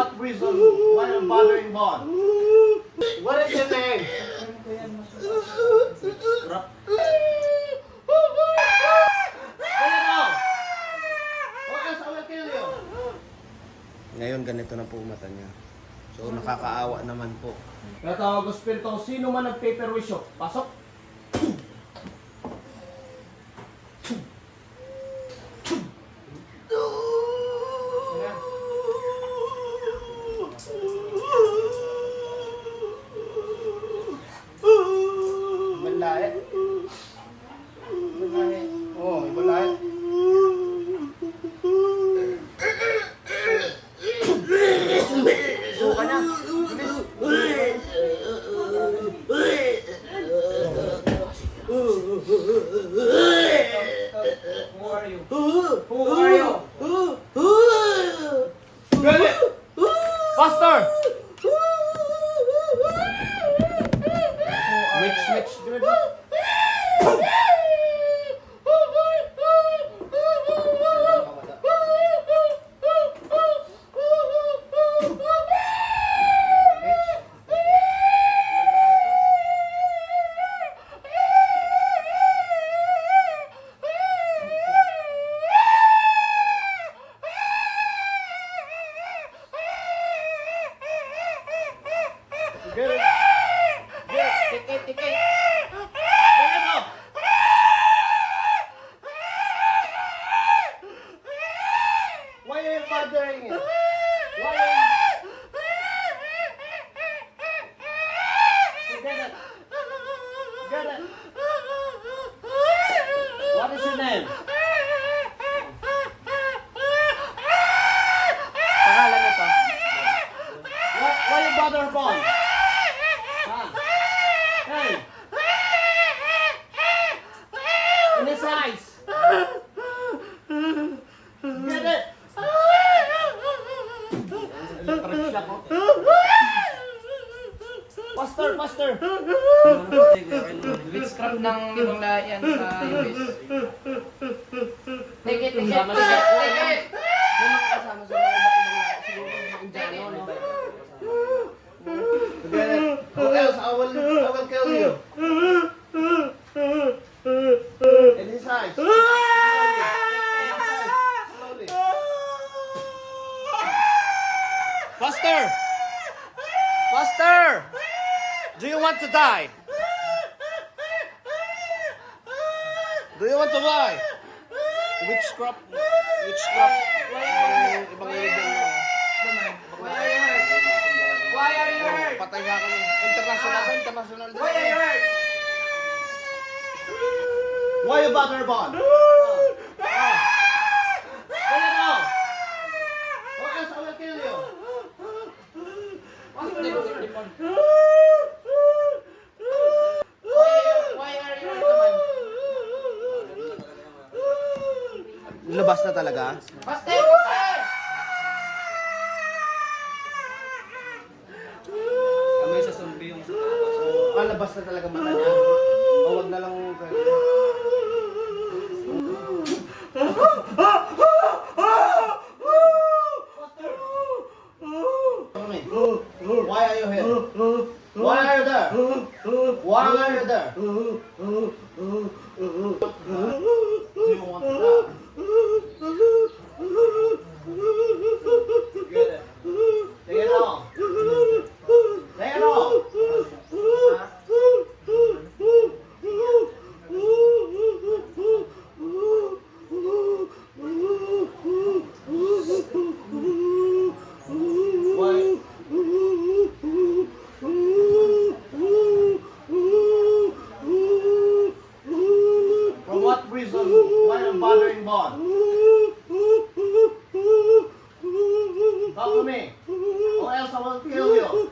what reason why you're bothering Bon? What is your name? Ngayon ganito na po mata niya. So nakakaawa naman po. Natawag ko spirito, sino man nagpaperwisyo, pasok. You? Who are you? Get it! Faster! Which, which, which? Get it! Get it! Tikit, tikit! Get it now! Why are you bothering it? Why are you... Get it! Get it! What is your name? Pangalan nito. Why, why you bother Bon? Huh? Hey! In his eyes! Get it! Electric shock, oh. Faster, faster! Witchcraft ng ibang lahi yan sa US. Take it, take it, Sama take siya. it, take it. May mga kasama sa mga iba't ibang lahi. Siguro mga Indiano, no? Get it! Or else I will, kill you! In his eyes! Slowly! Do you want to die? Do you want to die? Witchcraft. Witchcraft. Ibang ibang level na. Why are you hurt? Why are you Oh, hurt? Patay nga kami. International ka, international din. Why are you hurt? Why you bother Bon? Ah. Get it now! Or else I will kill you! Why, why are you hurt naman? Labas na talaga. Faster, Ah, labas na talaga mata niya. O, wag na lang. Tommy, why are you here? Why are you there? Why are you there? Do you want to die? Get it. Take it off. Take it off. Why? For what reason? Why are you bothering Bon? Talk to me. Or else I will kill you.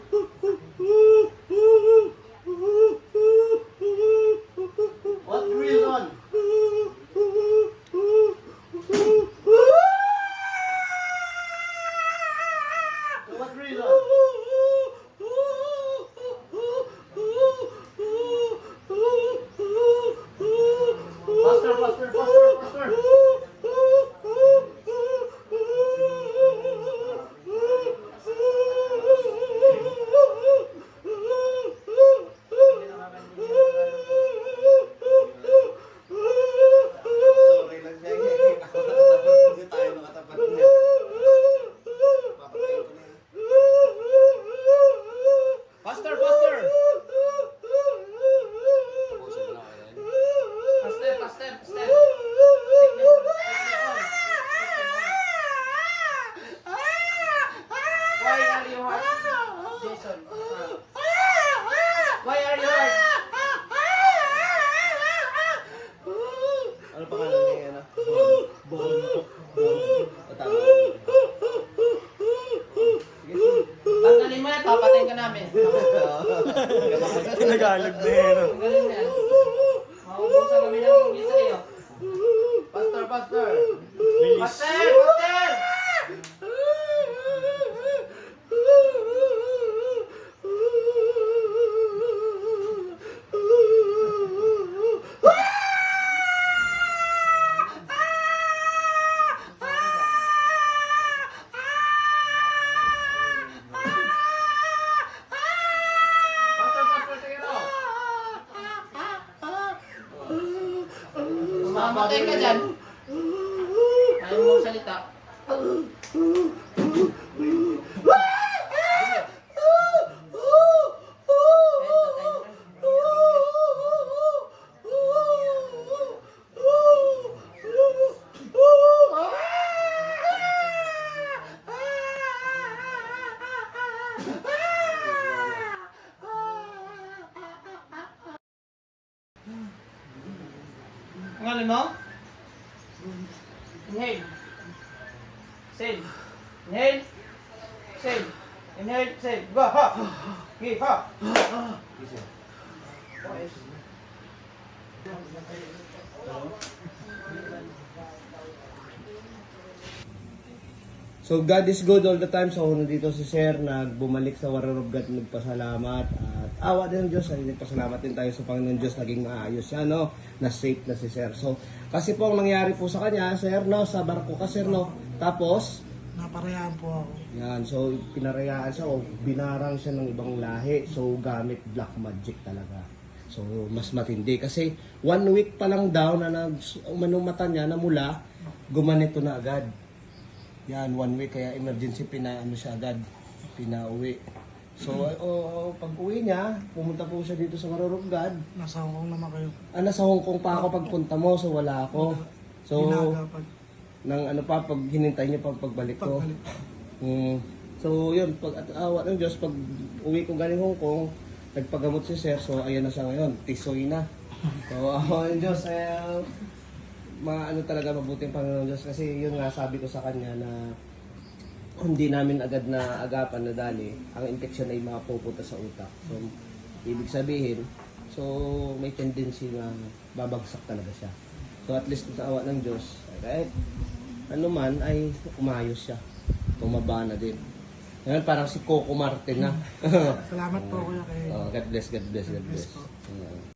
Yan. Maubusan kami ng isa iyo. Pastor, pastor. Pastor! Pastor! Dyan. Ayaw mo salita. Ang alam mo? Inhale. Exhale. Inhale. Exhale. Inhale. Exhale. Go. Ha. Give. Ha. Okay. So God is good all the time. So nandito si Sir, nagbumalik sa Warrior of God, nagpasalamat. At awa din ng Diyos, ay nagpasalamat din tayo sa Panginoon Diyos, naging maayos siya, no? Na safe na si Sir. So, kasi po ang nangyari po sa kanya, Sir, no? Sa barko ka, Sir, no? Tapos, Naparehan po ako. yan, so pinarayaan siya, o binarang siya ng ibang lahi. So, gamit black magic talaga. So, mas matindi. Kasi, one week pa lang daw na nag, umanong mata niya na mula, gumanito na agad. Yan, one week, kaya emergency pinaano siya agad, pinauwi. So, o, pag uwi niya, pumunta po siya dito sa Marurugad. Nasa Hong Kong naman kayo. Ah, nasa Hong Kong pa ako pagpunta mo, so wala ako. So, Ginagapan. nang ano pa, pag hinintay niya pag pagbalik ko. Pagbalik. Mm. So, yun, pag at awa ng Diyos, pag uwi ko galing Hong Kong, nagpagamot si Sir, so ayan na siya ngayon, tisoy na. So, awa ng Diyos, eh, maano talaga mabuting Panginoon Diyos kasi yun nga sabi ko sa kanya na hindi namin agad na agapan na dali, ang infection ay mapupunta sa utak. So, ibig sabihin, so may tendency na babagsak talaga siya. So at least sa awa ng Diyos, kahit ano man ay umayos siya. Tumaba na din. Ngayon parang si Coco Martin na. Salamat po kuya kay oh, God bless, God bless, God bless. po. Yeah.